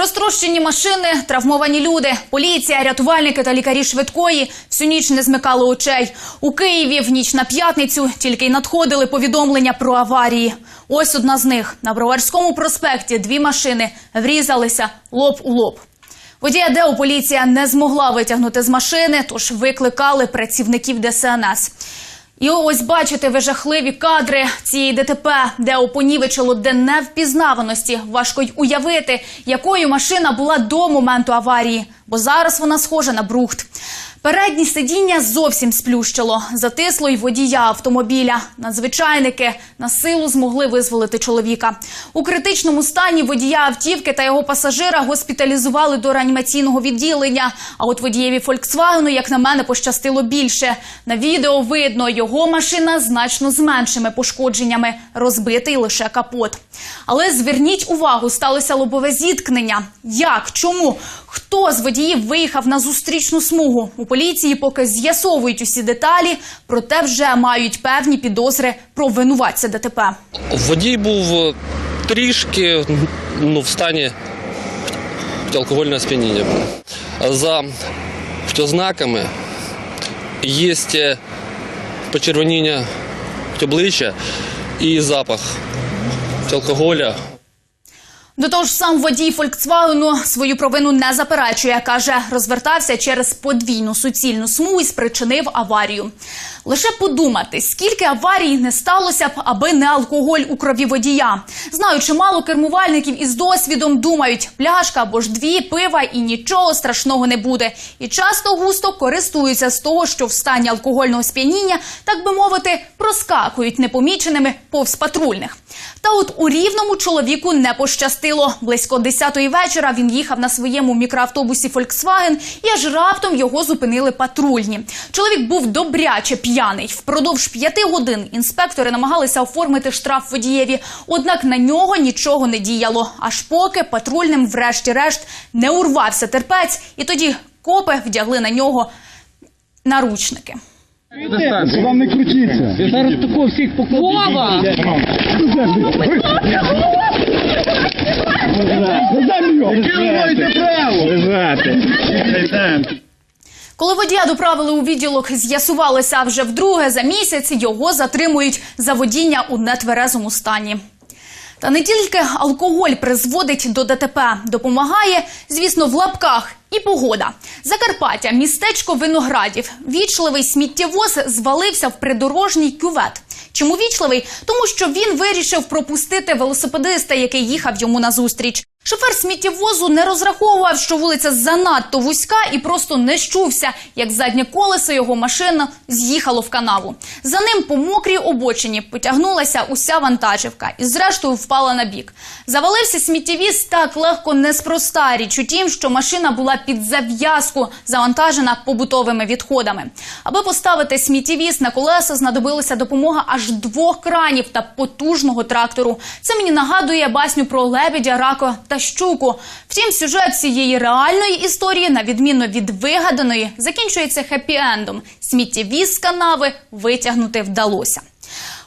Розтрощені машини, травмовані люди, поліція, рятувальники та лікарі швидкої всю ніч не змикали очей. У Києві в ніч на п'ятницю тільки й надходили повідомлення про аварії. Ось одна з них на Броварському проспекті. Дві машини врізалися лоб у лоб. Водія ДЕО поліція не змогла витягнути з машини, тож викликали працівників ДСНС. І ось бачите ви жахливі кадри цієї ДТП, де опонівечило до невпізнаваності. Важко й уявити, якою машина була до моменту аварії, бо зараз вона схожа на брухт. Передні сидіння зовсім сплющило, затисло й водія автомобіля. Надзвичайники на силу змогли визволити чоловіка. У критичному стані водія автівки та його пасажира госпіталізували до реанімаційного відділення. А от водієві Фольксвагену, як на мене, пощастило більше. На відео видно, його машина значно з меншими пошкодженнями, розбитий лише капот. Але зверніть увагу, сталося лобове зіткнення. Як? Чому? Хто з водіїв виїхав на зустрічну смугу? У поліції поки з'ясовують усі деталі, проте вже мають певні підозри про винуватця ДТП. Водій був е, трішки ну, в стані алкогольного сп'яніння. За ознаками є е, почервоніння обличчя і запах алкоголя. До того ж, сам водій Фольксвагену свою провину не заперечує. Каже, розвертався через подвійну суцільну смугу і спричинив аварію. Лише подумати, скільки аварій не сталося б, аби не алкоголь у крові водія. Знаю, чимало кермувальників із досвідом думають, пляшка або ж дві пива і нічого страшного не буде. І часто густо користуються з того, що в стані алкогольного сп'яніння, так би мовити, проскакують непоміченими повз патрульних. Та от у рівному чоловіку не пощастило. Близько 10-ї вечора він їхав на своєму мікроавтобусі Volkswagen і аж раптом його зупинили патрульні. Чоловік був добряче п'яний. Впродовж п'яти годин інспектори намагалися оформити штраф водієві, однак на нього нічого не діяло. Аж поки патрульним, врешті-решт, не урвався терпець, і тоді копи вдягли на нього наручники. Вам не крутіться. Я зараз тако всіх? Лежати. Коли водія доправили у відділок, з'ясувалося вже вдруге за місяць його затримують за водіння у нетверезому стані. Та не тільки алкоголь призводить до ДТП, допомагає, звісно, в лапках і погода. Закарпаття, містечко виноградів. Вічливий сміттєвоз звалився в придорожній кювет. Чому вічливий? Тому що він вирішив пропустити велосипедиста, який їхав йому назустріч. Шофер сміттєвозу не розраховував, що вулиця занадто вузька і просто не щувся, як заднє колесо його машина з'їхало в канаву. За ним по мокрій обочині потягнулася уся вантажівка і зрештою впала на бік. Завалився сміттєвіз так легко неспроста. Річ у тім, що машина була під зав'язку, завантажена побутовими відходами. Аби поставити сміттєвіз на колеса, знадобилася допомога аж двох кранів та потужного трактору. Це мені нагадує басню про лебедя, рака та щуку. Втім, сюжет цієї реальної історії, на відміну від вигаданої, закінчується хеппі-ендом. Сміттєвіз з канави витягнути вдалося.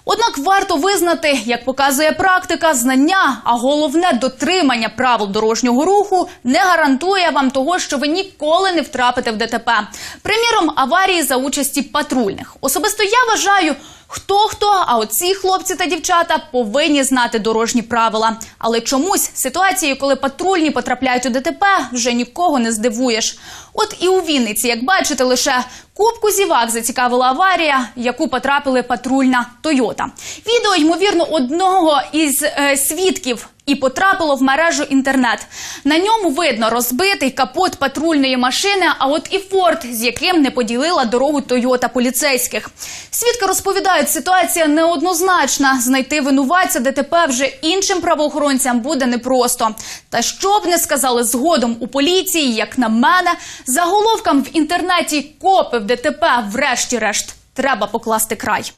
Однак варто визнати, як показує практика, знання, а головне дотримання правил дорожнього руху не гарантує вам того, що ви ніколи не втрапите в ДТП. Приміром, аварії за участі патрульних. Особисто я вважаю. Хто хто, а оці хлопці та дівчата повинні знати дорожні правила. Але чомусь ситуації, коли патрульні потрапляють у ДТП, вже нікого не здивуєш. От і у Вінниці, як бачите, лише кубку зівак зацікавила аварія, яку потрапили патрульна Тойота. Відео ймовірно одного із е, свідків. І потрапило в мережу інтернет. На ньому видно розбитий капот патрульної машини, а от і форт, з яким не поділила дорогу Тойота поліцейських. Свідки розповідають, ситуація неоднозначна. Знайти винуватця ДТП вже іншим правоохоронцям буде непросто. Та що б не сказали згодом у поліції, як на мене, заголовкам в інтернеті копи в ДТП, врешті-решт, треба покласти край.